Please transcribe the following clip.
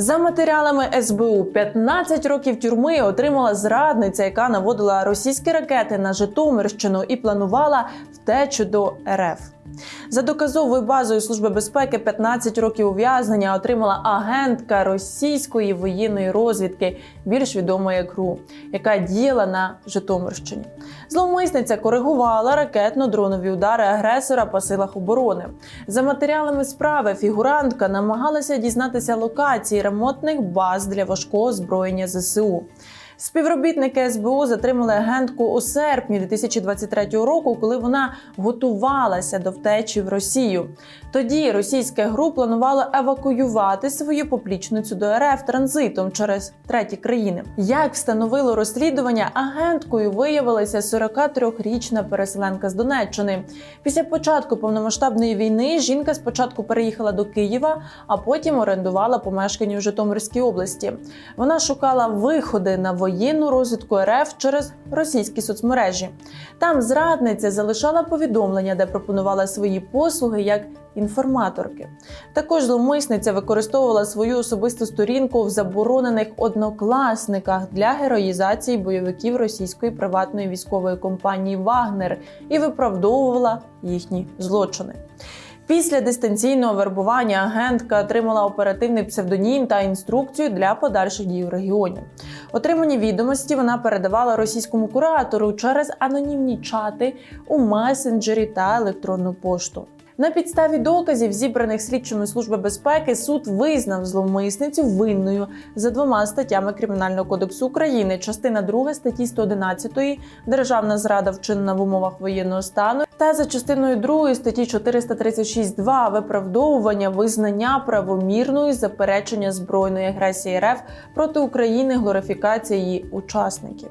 За матеріалами СБУ 15 років тюрми отримала зрадниця, яка наводила російські ракети на Житомирщину і планувала втечу до РФ. За доказовою базою Служби безпеки 15 років ув'язнення отримала агентка російської воєнної розвідки, більш відома як РУ, яка діяла на Житомирщині. Зловмисниця коригувала ракетно-дронові удари агресора по силах оборони. За матеріалами справи фігурантка намагалася дізнатися локації ремонтних баз для важкого озброєння ЗСУ. Співробітники СБУ затримали агентку у серпні 2023 року, коли вона готувалася до втечі в Росію. Тоді російське ГРУ планувало евакуювати свою поплічницю до РФ транзитом через треті країни. Як встановило розслідування, агенткою виявилася 43-річна переселенка з Донеччини. Після початку повномасштабної війни жінка спочатку переїхала до Києва, а потім орендувала помешкання у Житомирській області. Вона шукала виходи на воєнну розвідку РФ через російські соцмережі. Там зрадниця залишала повідомлення, де пропонувала свої послуги як інформаторки. Також зловмисниця використовувала свою особисту сторінку в заборонених однокласниках для героїзації бойовиків російської приватної військової компанії Вагнер і виправдовувала їхні злочини. Після дистанційного вербування агентка отримала оперативний псевдонім та інструкцію для подальших дій у регіоні. Отримані відомості вона передавала російському куратору через анонімні чати у месенджері та електронну пошту. На підставі доказів, зібраних слідчими служби безпеки, суд визнав зловмисницю винною за двома статтями Кримінального кодексу України, частина 2 статті 111 державна зрада вчинена в умовах воєнного стану, та за частиною 2 статті 436.2 виправдовування визнання правомірної заперечення збройної агресії РФ проти України, глорифікація її учасників.